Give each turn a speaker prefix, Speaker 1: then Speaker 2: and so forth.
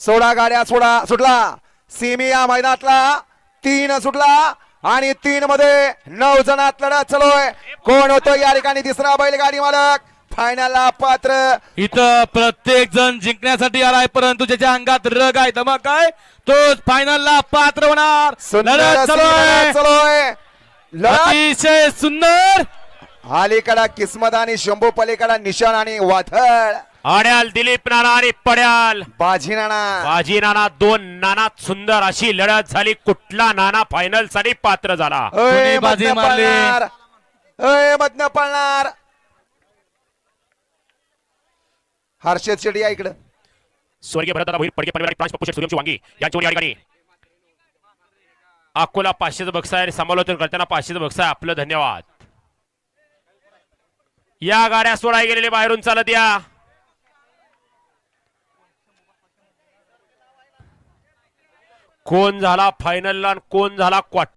Speaker 1: सोडा गाड्या सोडा सुटला. सिमी या मैदानातला तीन सुटला आणि तीन मध्ये नऊ जणात लढत चालूय कोण होतो या ठिकाणी तिसरा बैलगाडी मालक? फायनलला पात्र.
Speaker 2: इथं प्रत्येक जण जिंकण्यासाठी आलाय परंतु ज्याच्या अंगात रग आहे धमक आहे तोच फायनलला पात्र होणार. लढत
Speaker 1: चालूय
Speaker 2: अतिशय सुंदर.
Speaker 1: अलीकडा किस्मत आणि शंभू पलीकडा निशाण आणि वाथळ.
Speaker 3: आड्याल दिलीप नाना आणि पड्याल
Speaker 1: बाजी नाना.
Speaker 3: बाजी नाना दोन नानात सुंदर अशी लढत झाली. कुठला नाना फायनलसाठी पात्र झाला?
Speaker 1: अय,
Speaker 2: कोणी बाजी
Speaker 1: मधनं
Speaker 2: मारली?
Speaker 1: पळणार. अय मधनं पळणार. हर्षद शेट्टी या इकडं.
Speaker 3: स्वर्गीय भरतदादा भोईर पडके परिवार प्रांश पप्पू शेठ सूर्यवंशी वांगी. या ठिकाणी. अकोला पाचशेचं बक्स आहे. समालोचन करताना पाचशेचं बक्स आहे. आपलं धन्यवाद. या गाड्या सोडाय गेलेले बाहेरून चालत या. कोण झाला फायनलला आणि कोण झाला क्वार्टर